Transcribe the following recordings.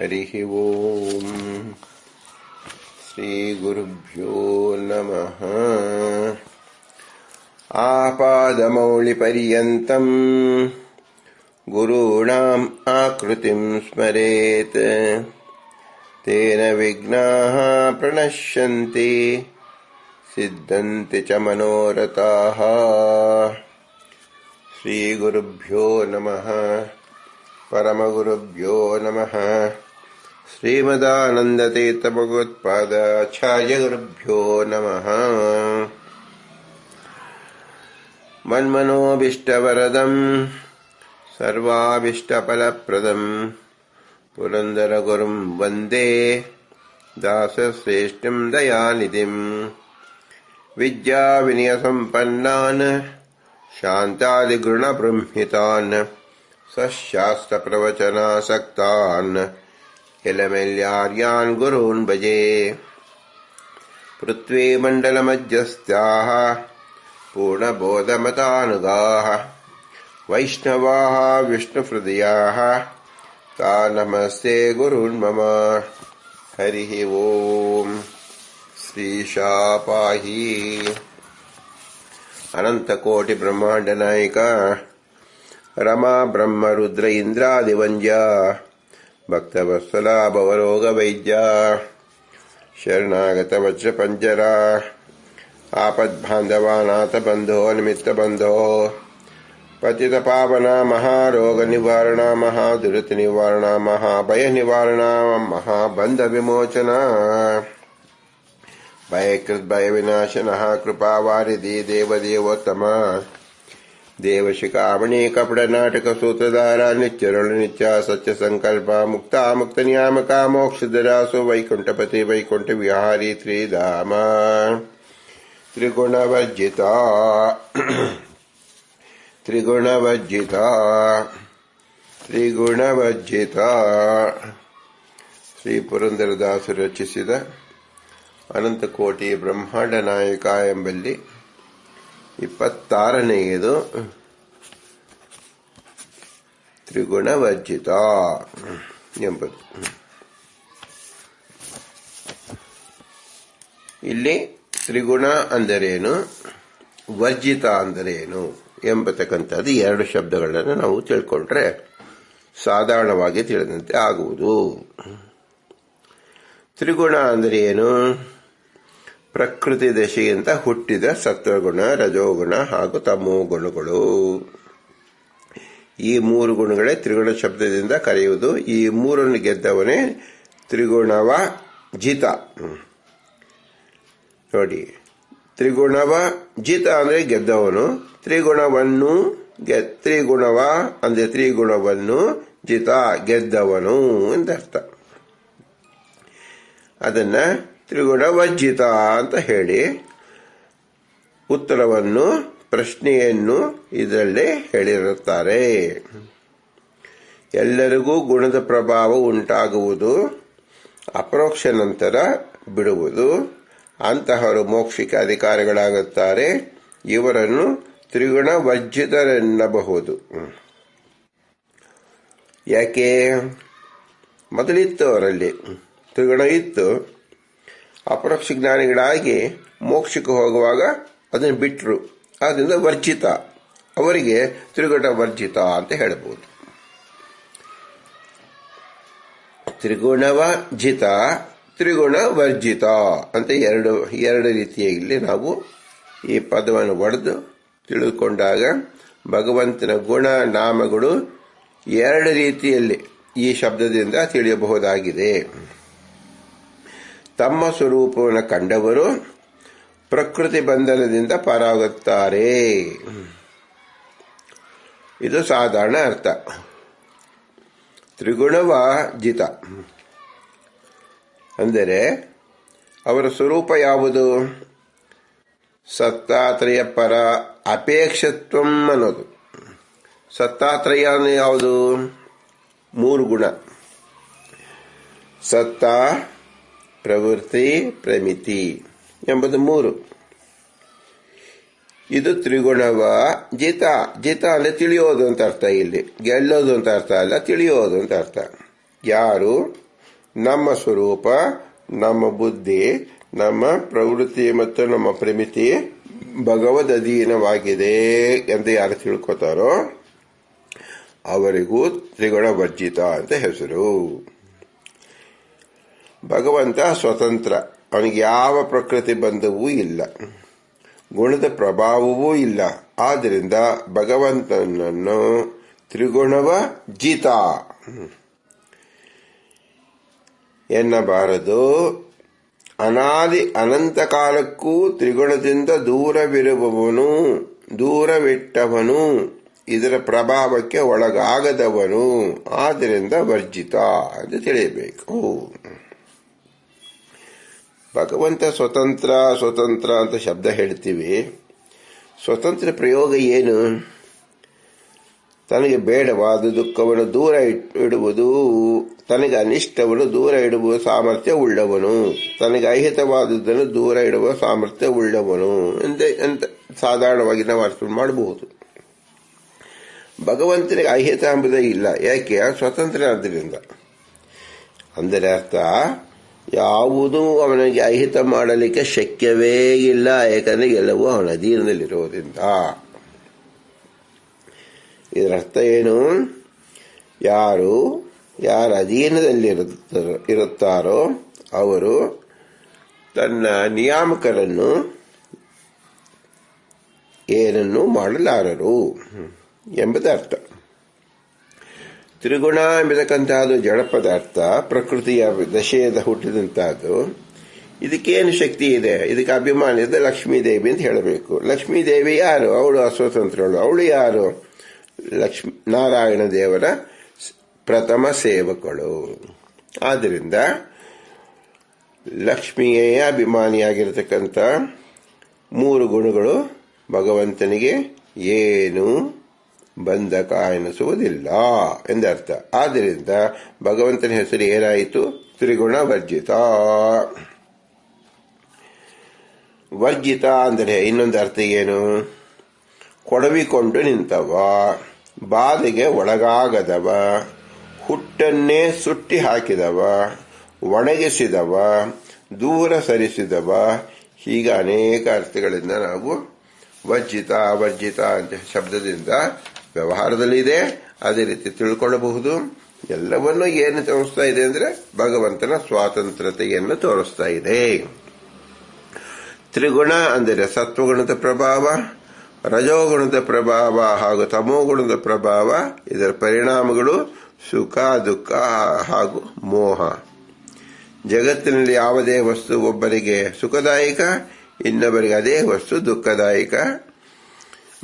हरिः ओम्। श्रीगुरुभ्यो नमः। आपादमौलिपर्यन्तम् गुरूणाम् आकृतिम् स्मरेत्। तेन विघ्नाः प्रणश्यन्ति सिद्धन्ति च मनोरथाः। श्रीगुरुभ्यो नमः परमगुरुभ्यो नमः। श्रीमदानन्दतीर्थभगवत्पादाचार्यगुरुभ्यो नमः। मन्मनोभीष्टवरदम् सर्वाभीष्टफलप्रदम्। पुरन्दरगुरुम् वन्दे दासश्रेष्ठम् दयानिधिम्। विद्याविनयसम्पन्नान् शान्तादिगुणबृंहितान् सशास्त्रप्रवचनासक्तान् किलमेल्यार्यान् गुरून् भजे। पृथ्वीमण्डलमध्यस्थाः पूर्णबोधमतानुगाः वैष्णवाः विष्णुहृदयाः ता नमस्ते गुरून् मम। हरिः ओम्। श्रीशापाहि। अनन्तकोटिब्रह्माण्डनायिक रमा, ब्रह्म, रुद्र इंद्रादिवंजा भक्तवत्सला भवरोग वैद्या, शरणागत वज्र पंजरा आपद बांधवानाथ बंधो, निमित्त बंधो, पतित पावना, महारोग निवारणा, महादुरत निवारणा, महाभय निवारणा, महाबंध विमोचना, भयकृत भय विनाशन कृपा वारिधि देवदेवोत्तमा। ದೇವಶಿಕ ಆಮಣಿ ಕಪಡ ನಾಟಕ ಸೂತ್ರಧಾರ ನಿತ್ಯರುಳ ನಿತ್ಯ ಸತ್ಯ ಸಂಕಲ್ಪ ಮುಕ್ತ ಮುಕ್ತ ನಿಯಾಮಕ ಮೋಕ್ಷದರಾಸು ವೈಕುಂಠಪತಿ ವೈಕುಂಠ ವಿಹಾರಿ ತ್ರಿಧಾಮ ತ್ರಿಗುಣವರ್ಜಿತ ತ್ರಿಗುಣವರ್ಜಿತ ತ್ರಿಗುಣವರ್ಜಿತ ಶ್ರೀ ಪುರಂದರದಾಸರು ರಚಿಸಿದ ಅನಂತಕೋಟಿ ಬ್ರಹ್ಮಾಂಡ ನಾಯಕ ಎಂಬಲ್ಲಿ ಇಪ್ಪತ್ತಾರನೆಯದು ತ್ರಿಗುಣವರ್ಜಿತ. ಎಂಬುದು ಇಲ್ಲಿ ತ್ರಿಗುಣ ಅಂದರೇನು? ವರ್ಜಿತ ಅಂದರೇನು? ಎಂಬತಕ್ಕಂಥದ್ದು ಎರಡು ಶಬ್ದಗಳನ್ನು ನಾವು ತಿಳ್ಕೊಂಡ್ರೆ ಸಾಧಾರಣವಾಗಿ ತಿಳಿದಂತೆ ಆಗುವುದು. ತ್ರಿಗುಣ ಅಂದರೆ ಏನು ಪ್ರಕೃತಿ ದಶೆಯಿಂದ ಹುಟ್ಟಿದ ಸತ್ವಗುಣ, ರಜೋಗುಣ ಹಾಗೂ ತಮೋ ಗುಣಗಳು. ಈ ಮೂರು ಗುಣಗಳೇ ತ್ರಿಗುಣ ಶಬ್ದದಿಂದ ಕರೆಯುವುದು. ಈ ಮೂರನ್ನು ಗೆದ್ದವನೇ ತ್ರಿಗುಣವ ಜಿತ. ನೋಡಿ, ತ್ರಿಗುಣವ ಜಿತ ಅಂದ್ರೆ ಗೆದ್ದವನು. ತ್ರಿಗುಣವನ್ನು ತ್ರಿಗುಣವ ಅಂದ್ರೆ ತ್ರಿಗುಣವನ್ನು ಜಿತ, ಗೆದ್ದವನು ಎಂದರ್ಥ. ಅದನ್ನು ತ್ರಿಗುಣವಜ್ಜಿತ ಅಂತ ಹೇಳಿ ಉತ್ತರವನ್ನು, ಪ್ರಶ್ನೆಯನ್ನು ಇದರಲ್ಲಿ ಹೇಳಿರುತ್ತಾರೆ. ಎಲ್ಲರಿಗೂ ಗುಣದ ಪ್ರಭಾವ ಉಂಟಾಗುವುದು, ಅಪರೋಕ್ಷ ನಂತರ ಬಿಡುವುದು. ಅಂತಹವರು ಮೋಕ್ಷಿಕ ಅಧಿಕಾರಿಗಳಾಗುತ್ತಾರೆ. ಇವರನ್ನು ತ್ರಿಗುಣ ವರ್ಜಿತರೆನ್ನಬಹುದು ಯಾಕೆ? ಮೊದಲಿತ್ತು ಅವರಲ್ಲಿ ತ್ರಿಗುಣ ಇತ್ತು. ಅಪರೋಕ್ಷ ಜ್ಞಾನಿಗಳಾಗಿ ಮೋಕ್ಷಕ್ಕೆ ಹೋಗುವಾಗ ಅದನ್ನು ಬಿಟ್ಟರು ಆದ್ದರಿಂದ ವರ್ಜಿತ. ಅವರಿಗೆ ತ್ರಿಗುಣ ವರ್ಜಿತ ಅಂತ ಹೇಳಬಹುದು. ತ್ರಿಗುಣವ ಜಿತ ತ್ರಿಗುಣ ವರ್ಜಿತ ಅಂತ ಎರಡು ಎರಡು ರೀತಿಯಲ್ಲಿ ನಾವು ಈ ಪದವನ್ನು ಒಡೆದು ತಿಳಿದುಕೊಂಡಾಗ ಭಗವಂತನ ಗುಣ ನಾಮಗಳು ಎರಡು ರೀತಿಯಲ್ಲಿ ಈ ಶಬ್ದದಿಂದ ತಿಳಿಯಬಹುದಾಗಿದೆ. ತಮ್ಮ ಸ್ವರೂಪವನ್ನು ಕಂಡವರು ಪ್ರಕೃತಿ ಬಂಧನದಿಂದ ಪಾರಾಗುತ್ತಾರೆ. ಇದು ಸಾಧಾರಣ ಅರ್ಥ. ತ್ರಿಗುಣವ ಜಿತ. ಅಂದರೆ, ಅವರ ಸ್ವರೂಪ ಯಾವುದು? ಸತ್ತಾತ್ರಯ ಪರ ಅಪೇಕ್ಷತ್ವಂ ಅನ್ನೋದು. ಸತ್ತಾತ್ರಯ ಯಾವುದು? ಮೂರು ಗುಣ. ಸತ್ತ ಪ್ರವೃತ್ತಿ ಪ್ರಮಿತಿ ಎಂಬುದು ಮೂರು. ಇದು ತ್ರಿಗುಣವ ಜಿತ ಜಿತ ಅಂದ್ರೆ ತಿಳಿಯೋದು ಅಂತ ಅರ್ಥ ಇಲ್ಲಿ. ಗೆಲ್ಲೋದು ಅಂತ ಅರ್ಥ ಅಲ್ಲ, ತಿಳಿಯೋದು ಅಂತ ಅರ್ಥ. ಯಾರು? ನಮ್ಮ ಸ್ವರೂಪ, ನಮ್ಮ ಬುದ್ಧಿ, ನಮ್ಮ ಪ್ರವೃತ್ತಿ ಮತ್ತು ನಮ್ಮ ಪ್ರಮಿತಿ ಭಗವದ್ ಅಧೀನವಾಗಿದೆ ಎಂದು ಯಾರು ತಿಳ್ಕೊತಾರೋ ಅವರಿಗೂ ತ್ರಿಗುಣ ವರ್ಜಿತ ಅಂತ ಹೆಸರು. ಭಗವಂತ ಸ್ವತಂತ್ರ. ಅವನಿಗೆ ಯಾವ ಪ್ರಕೃತಿ ಬಂಧವೂ ಇಲ್ಲ. ಗುಣದ ಪ್ರಭಾವವೂ ಇಲ್ಲ. ಆದ್ದರಿಂದ ಭಗವಂತನನ್ನು ತ್ರಿಗುಣವ ಜಿತ. ಎನ್ನಬಾರದು. ಅನಾದಿ ಅನಂತ ಕಾಲಕ್ಕೂ ತ್ರಿಗುಣದಿಂದ ದೂರವಿರುವವನು, ದೂರವಿಟ್ಟವನು, ಇದರ ಪ್ರಭಾವಕ್ಕೆ ಒಳಗಾಗದವನು. ಆದ್ದರಿಂದ ವರ್ಜಿತ ಎಂದು ತಿಳಿಯಬೇಕು. ಭಗವಂತ ಸ್ವತಂತ್ರ ಸ್ವತಂತ್ರ ಅಂತ ಶಬ್ದ ಹೇಳ್ತೀವಿ. ಸ್ವತಂತ್ರ ಪ್ರಯೋಗ ಏನು? ತನಗೆ ಬೇಡವಾದ ದುಃಖವನ್ನು ದೂರ ಇಡುವುದು. ತನಗೆ ಅನಿಷ್ಟವನ್ನು ದೂರ ಇಡುವ ಸಾಮರ್ಥ್ಯ ಉಳ್ಳವನು. ತನಗೆ ಅಹಿತವಾದುದನ್ನು ದೂರ ಇಡುವ ಸಾಮರ್ಥ್ಯ ಉಳ್ಳವನು. ಅಂತ ಸಾಧಾರಣವಾಗಿ ನಾವು ಅರ್ಥ ಮಾಡಬಹುದು ಭಗವಂತನಿಗೆ ಅಹಿತ ಎಂಬುದೇ ಇಲ್ಲ. ಯಾಕೆ? ಸ್ವತಂತ್ರ ಆದ್ದರಿಂದ ಅಂದರೆ ಅರ್ಥ ಯಾವುದೂ ಅವನಿಗೆ ಅಹಿತ ಮಾಡಲಿಕ್ಕೆ ಶಕ್ಯವೇ ಇಲ್ಲ ಯಾಕಂದ್ರೆ ಎಲ್ಲವೂ ಅವನ ಅಧೀನದಲ್ಲಿರುವುದರಿಂದ. ಇದರ ಅರ್ಥ ಏನು? ಯಾರು, ಯಾರ ಅಧೀನದಲ್ಲಿ ಇರುತ್ತಾರೋ ಅವರು ತನ್ನ ನಿಯಾಮಕರನ್ನು ಏನನ್ನೂ ಮಾಡಲಾರರು ಎಂಬುದು ಅರ್ಥ ತ್ರಿಗುಣ ಎಂಬತಕ್ಕಂತಹದ್ದು ಜಡ ಪದಾರ್ಥ ಪ್ರಕೃತಿಯ ದಶೆಯಿಂದ ಹುಟ್ಟಿದಂತಹದ್ದು ಇದಕ್ಕೇನು ಶಕ್ತಿ ಇದೆ? ಇದಕ್ಕೆ ಅಭಿಮಾನ ಇದೆ. ಲಕ್ಷ್ಮೀ ಅಂತ ಹೇಳಬೇಕು. ಲಕ್ಷ್ಮೀ ದೇವಿ ಯಾರು? ಅವಳು ಅಸ್ವತಂತ್ರಳು. ಅವಳು ಯಾರು? ಲಕ್ಷ್ಮೀ, ನಾರಾಯಣ ದೇವರ ಪ್ರಥಮ ಸೇವಕಳು. ಆದ್ದರಿಂದ ಲಕ್ಷ್ಮಿಯೇ ಅಭಿಮಾನಿಯಾಗಿರತಕ್ಕಂಥ ಮೂರು ಗುಣಗಳು ಭಗವಂತನಿಗೆ ಏನು? ಬಂಧಕ ಎನಿಸುವುದಿಲ್ಲ ಎಂದರ್ಥ. ಆದ್ದರಿಂದ ಭಗವಂತನ ಹೆಸರು ಏನಾಯಿತು? ತ್ರಿಗುಣ ವರ್ಜಿತ ವರ್ಜಿತ ಅಂದರೆ ಇನ್ನೊಂದು ಅರ್ಥ ಏನು? ಕೊಡವಿಕೊಂಡು ನಿಂತವ, ಬಾಧೆಗೆ ಒಳಗಾಗದವ, ಹುಟ್ಟನ್ನೇ ಸುಟ್ಟಿ ಹಾಕಿದವ, ಒಣಗಿಸಿದವ, ದೂರ ಸರಿಸಿದವ. ಹೀಗೆ ಅನೇಕ ಅರ್ಥಗಳಿಂದ ನಾವು ವರ್ಜಿತ ವರ್ಜಿತ ಅಂತ ಶಬ್ದದಿಂದ ವ್ಯವಹಾರದಲ್ಲಿದೆ, ಅದೇ ರೀತಿ ತಿಳ್ಕೊಳ್ಳಬಹುದು. ಎಲ್ಲವನ್ನೂ ಏನು ತೋರಿಸ್ತಾ ಇದೆ ಅಂದ್ರೆ ಭಗವಂತನ ಸ್ವಾತಂತ್ರ್ಯತೆಯನ್ನು ತೋರಿಸ್ತಾ ಇದೆ. ತ್ರಿಗುಣ ಅಂದರೆ ಸತ್ವಗುಣದ ಪ್ರಭಾವ, ರಜೋಗುಣದ ಪ್ರಭಾವ ಹಾಗೂ ತಮೋಗುಣದ ಪ್ರಭಾವ, ಇದರ ಪರಿಣಾಮಗಳು ಸುಖ, ದುಃಖ ಹಾಗೂ ಮೋಹ. ಜಗತ್ತಿನಲ್ಲಿ ಯಾವುದೇ ವಸ್ತು ಒಬ್ಬರಿಗೆ ಸುಖದಾಯಕ, ಇನ್ನೊಬ್ಬರಿಗೆ ಅದೇ ವಸ್ತು ದುಃಖದಾಯಕ.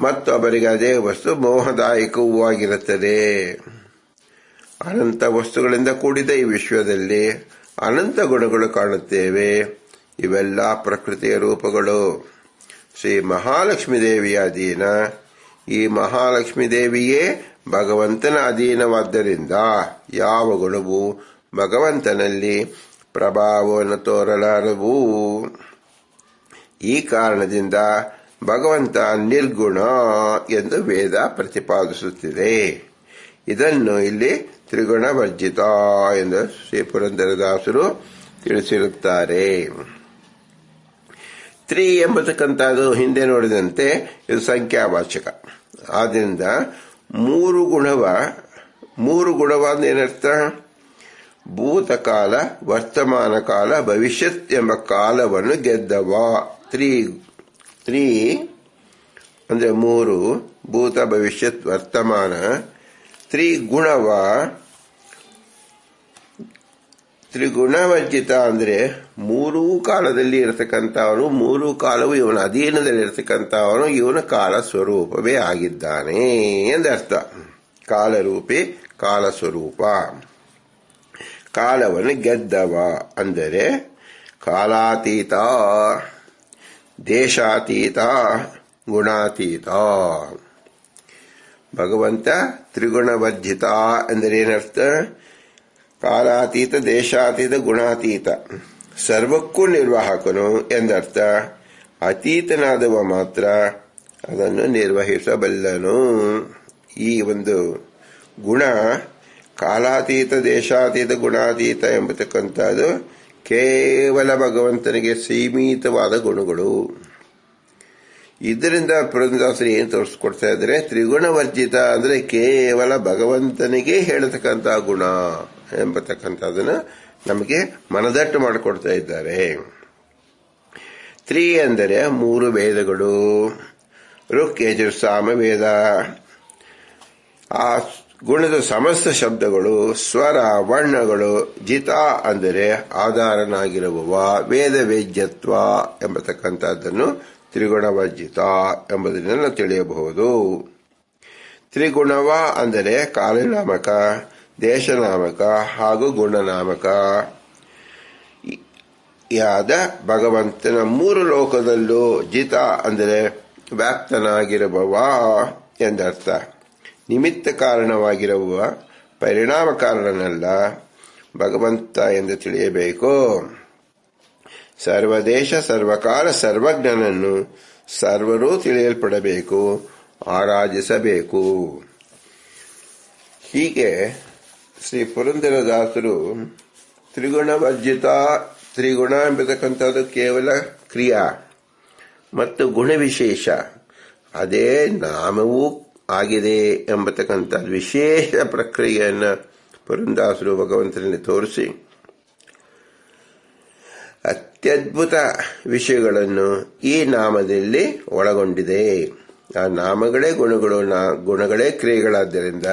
ಮತ್ತು ಅವರಿಗೆ ಅದೇ ವಸ್ತು ಮೋಹದಾಯಕವೂ ಆಗಿರುತ್ತದೆ. ಅನಂತ ವಸ್ತುಗಳಿಂದ ಕೂಡಿದ ಈ ವಿಶ್ವದಲ್ಲಿ ಅನಂತ ಗುಣಗಳು ಕಾಣುತ್ತೇವೆ. ಇವೆಲ್ಲ ಪ್ರಕೃತಿಯ ರೂಪಗಳು. ಶ್ರೀ ಮಹಾಲಕ್ಷ್ಮೀ ದೇವಿಯ ಅಧೀನ. ಈ ಮಹಾಲಕ್ಷ್ಮೀ ದೇವಿಯೇ ಭಗವಂತನ ಅಧೀನವಾದ್ದರಿಂದ ಯಾವ ಗುಣವು ಭಗವಂತನಲ್ಲಿ ಪ್ರಭಾವವನ್ನು ತೋರಲಾರವು. ಈ ಕಾರಣದಿಂದ ಭಗವಂತ ನಿರ್ಗುಣ ಎಂದು ವೇದ ಪ್ರತಿಪಾದಿಸುತ್ತಿದೆ. ಇದನ್ನು ಇಲ್ಲಿ ತ್ರಿಗುಣ ವರ್ಜಿತ ಎಂದು ಶ್ರೀ ಪುರಂದರದಾಸರು ತಿಳಿಸಿರುತ್ತಾರೆ. ತ್ರಿ ಎಂಬತಕ್ಕಂಥದ್ದು ಹಿಂದೆ ನೋಡಿದಂತೆ ಇದು ಸಂಖ್ಯಾವಾಚಕ. ಆದ್ದರಿಂದ ಮೂರು ಗುಣವ, ಮೂರು ಗುಣವಾದ ಏನರ್ಥ? ಭೂತಕಾಲ ವರ್ತಮಾನ ಕಾಲ, ಭವಿಷ್ಯತ್ ಎಂಬ ಕಾಲವನ್ನು ಗೆದ್ದವ. ತ್ರಿ ತ್ರಿ ಅಂದ್ರೆ ಮೂರು, ಭೂತ ಭವಿಷ್ಯತ್ ವರ್ತಮಾನ ತ್ರಿಗುಣವ ತ್ರಿಗುಣವರ್ಜಿತ ಅಂದ್ರೆ ಮೂರೂ ಕಾಲದಲ್ಲಿ ಇರತಕ್ಕಂಥವನು, ಮೂರೂ ಕಾಲವು ಇವನ ಅಧೀನದಲ್ಲಿ ಇರತಕ್ಕಂಥವನು, ಇವನ ಕಾಲ ಸ್ವರೂಪವೇ ಆಗಿದ್ದಾನೆ ಎಂದರ್ಥ ಕಾಲರೂಪಿ ಕಾಲ ಸ್ವರೂಪ. ಕಾಲವನ್ನು ಗೆದ್ದವ ಅಂದರೆ ಕಾಲಾತೀತ. ದೇಶಾತೀತ, ಗುಣಾತೀತ. ಭಗವಂತ ತ್ರಿಗುಣವರ್ಜಿತ ಅಂದರೆ ಏನರ್ಥ? ಕಾಲಾತೀತ, ದೇಶಾತೀತ, ಗುಣಾತೀತ. ಸರ್ವಕ್ಕೂ ನಿರ್ವಾಹಕನು ಎಂದರ್ಥ. ಅತೀತನಾದವ ಮಾತ್ರ ಅದನ್ನು ನಿರ್ವಹಿಸಬಲ್ಲನು. ಈ ಒಂದು ಗುಣ ಕಾಲಾತೀತ, ದೇಶಾತೀತ, ಗುಣಾತೀತ ಎಂಬತಕ್ಕಂಥದ್ದು ಕೇವಲ ಭಗವಂತನಿಗೆ ಸೀಮಿತವಾದ ಗುಣಗಳು. ಇದರಿಂದ ಪುರಂದಾಸರು ಏನು ತೋರಿಸ್ಕೊಡ್ತಾ ಇದ್ದಾರೆ? ತ್ರಿಗುಣವರ್ಜಿತ ಅಂದ್ರೆ ಕೇವಲ ಭಗವಂತನಿಗೆ ಹೇಳತಕ್ಕಂತ ಗುಣ ಎಂಬತಕ್ಕಂಥದನ್ನ ನಮಗೆ ಮನದಟ್ಟು ಮಾಡಿಕೊಡ್ತಾ ಇದ್ದಾರೆ. ತ್ರೀ ಅಂದರೆ ಮೂರು ವೇದಗಳು ಋಕ್ ಯಜುರ್ ಸಾಮ ವೇದ ಆ ಗುಣದ ಸಮಸ್ತ ಶಬ್ದಗಳು, ಸ್ವರ, ವರ್ಣಗಳು, ಜಿತ ಅಂದರೆ ಆಧಾರನಾಗಿರುವವ ವೇದ ವೇದ್ಯತ್ವ ಎಂಬತಕ್ಕಂಥದ್ದನ್ನು ತ್ರಿಗುಣವರ್ಜಿತ ಎಂಬುದನ್ನೆಲ್ಲ ತಿಳಿಯಬಹುದು. ತ್ರಿಗುಣವ ಅಂದರೆ ಕಾಲನಾಮಕ, ದೇಶನಾಮಕ ಹಾಗೂ ಗುಣನಾಮಕ. ಯಾದ ಭಗವಂತನ ಮೂರು ಲೋಕದಲ್ಲೂ ಜಿತ ಅಂದರೆ ವ್ಯಾಪ್ತನಾಗಿರುವವ ಎಂದರ್ಥ. ನಿಮಿತ್ತ ಕಾರಣವಾಗಿರುವ ಪರಿಣಾಮ ಕಾರಣನಲ್ಲ ಭಗವಂತ ಎಂದು ತಿಳಿಯಬೇಕು. ಸರ್ವದೇಶ, ಸರ್ವಕಾಲ, ಸರ್ವಜ್ಞನನ್ನು ಸರ್ವರೂ ತಿಳಿಯಲ್ಪಡಬೇಕು, ಆರಾಧಿಸಬೇಕು. ಹೀಗೆ ಶ್ರೀ ಪುರಂದರದಾಸರು ತ್ರಿಗುಣವರ್ಜಿತ ತ್ರಿಗುಣ ಎಂಬತಕ್ಕಂಥದ್ದು ಕೇವಲ ಕ್ರಿಯಾ ಮತ್ತು ಗುಣವಿಶೇಷ. ಅದೇ ನಾಮವೂ ಆಗಿದೆ ಎಂಬತಕ್ಕಂಥ ವಿಶೇಷ ಪ್ರಕ್ರಿಯೆಯನ್ನು ಪುರಂದಾಸರು ಭಗವಂತನಲ್ಲಿ ತೋರಿಸಿ. ಅತ್ಯದ್ಭುತ ವಿಷಯಗಳನ್ನು ಈ ನಾಮದಲ್ಲಿ ಒಳಗೊಂಡಿದೆ. ಆ ನಾಮಗಳೇ ಗುಣಗಳು ಗುಣಗಳೇ ಕ್ರಿಯೆಗಳಾದ್ದರಿಂದ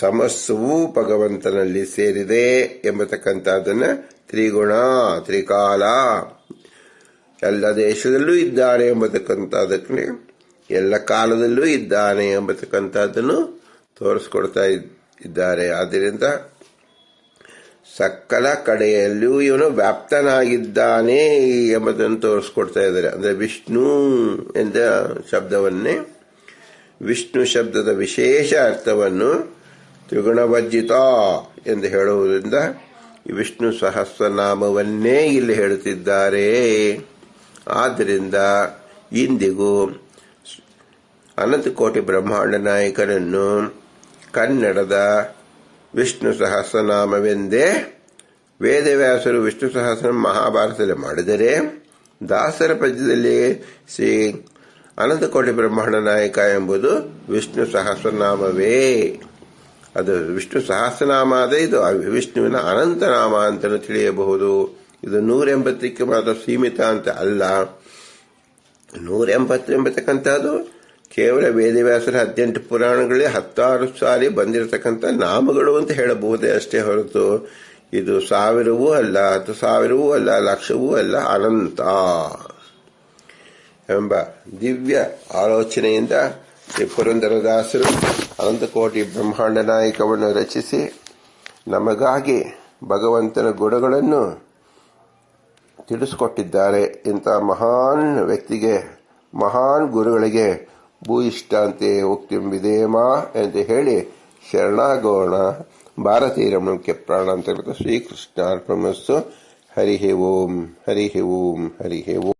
ಸಮಸ್ತವೂ ಭಗವಂತನಲ್ಲಿ ಸೇರಿದೆ ಎಂಬತಕ್ಕಂಥದ್ದನ್ನು ತ್ರಿಗುಣ, ತ್ರಿಕಾಲ, ಎಲ್ಲ ದೇಶದಲ್ಲೂ ಇದ್ದಾರೆ ಎಂಬತಕ್ಕಂಥದ್ದಕ್ಕೆ ಎಲ್ಲ ಕಾಲದಲ್ಲೂ ಇದ್ದಾನೆ ಎಂಬತಕ್ಕಂಥದ್ದನ್ನು ತೋರಿಸ್ಕೊಡ್ತಾ ಇದ್ದಾರೆ. ಆದ್ದರಿಂದ ಸಕಲ ಕಡೆಯಲ್ಲಿಯೂ ಇವನು ವ್ಯಾಪ್ತನಾಗಿದ್ದಾನೆ ಎಂಬುದನ್ನು ತೋರಿಸ್ಕೊಡ್ತಾ ಇದ್ದಾರೆ. ಅಂದರೆ ವಿಷ್ಣು ಎಂದ ಶಬ್ದವನ್ನೇ, ವಿಷ್ಣು ಶಬ್ದದ ವಿಶೇಷ ಅರ್ಥವನ್ನು ತ್ರಿಗುಣವಜ್ಜಿತ ಎಂದು ಹೇಳುವುದರಿಂದ ವಿಷ್ಣು ಸಹಸ್ರನಾಮವನ್ನೇ ಇಲ್ಲಿ ಹೇಳುತ್ತಿದ್ದಾರೆ. ಆದ್ದರಿಂದ ಇಂದಿಗೂ ಅನಂತಕೋಟಿ ಬ್ರಹ್ಮಾಂಡ ನಾಯಕನನ್ನು ಕನ್ನಡದ ವಿಷ್ಣು ಸಹಸ್ರನಾಮವೆಂದೇ ವೇದವ್ಯಾಸರು ವಿಷ್ಣು ಸಹಸ್ರ ಮಹಾಭಾರತದಲ್ಲಿ ಮಾಡಿದರೆ ದಾಸರ ಪದ್ಯದಲ್ಲಿ ಶ್ರೀ ಅನಂತಕೋಟಿ ಬ್ರಹ್ಮಾಂಡ ನಾಯಕ ಎಂಬುದು ವಿಷ್ಣು ಸಹಸ್ರನಾಮವೇ. ಅದು ವಿಷ್ಣು ಸಹಸ್ರನಾಮ ಅದೇ, ಇದು ವಿಷ್ಣುವಿನ ಅನಂತನಾಮ ಅಂತಲೂ ತಿಳಿಯಬಹುದು. ಇದು ನೂರ ಎಂಬತ್ತಕ್ಕೆ ಮಾತ್ರ ಸೀಮಿತ ಅಂತ ಅಲ್ಲ. ನೂರೆಂಬತ್ತು ಎಂಬತಕ್ಕಂಥದ್ದು ಕೇವಲ ವೇದವ್ಯಾಸರ ಹದಿನೆಂಟು ಪುರಾಣಗಳೇ ಹತ್ತಾರು ಸಾರಿ ಬಂದಿರತಕ್ಕಂಥ ನಾಮಗಳು ಅಂತ ಹೇಳಬಹುದೇ ಅಷ್ಟೇ ಹೊರತು ಇದು ಸಾವಿರವೂ ಅಲ್ಲ, ಹತ್ತು ಸಾವಿರವೂ ಅಲ್ಲ, ಲಕ್ಷವೂ ಅಲ್ಲ, ಅನಂತ. ಎಂಬ ದಿವ್ಯ ಆಲೋಚನೆಯಿಂದ ಶ್ರೀ ಪುರಂದರದಾಸರು ಅನಂತಕೋಟಿ ಬ್ರಹ್ಮಾಂಡ ನಾಯಕವನ್ನು ರಚಿಸಿ ನಮಗಾಗಿ ಭಗವಂತನ ಗುಣಗಳನ್ನು ತಿಳಿಸಿಕೊಟ್ಟಿದ್ದಾರೆ. ಇಂಥ ಮಹಾನ್ ವ್ಯಕ್ತಿಗೆ, ಮಹಾನ್ ಗುರುಗಳಿಗೆ ಭೂಯಿಷ್ಟಾಂತೆ ಉಕ್ತಿಂಬಿದೇಮ ಎಂದು ಹೇಳಿ ಶರಣಾಗೋಣ. ಭಾರತೀಯ ರಮಣಕ್ಕೆ ಪ್ರಾಣಾಂತರ್ಗತ ಶ್ರೀಕೃಷ್ಣಾರ್ಪಣಸ್ಸು. ಹರಿಹೆ ಓಂ ಹರಿಹೆ ಓಂ ಹರಿಹೇ ಓಂ.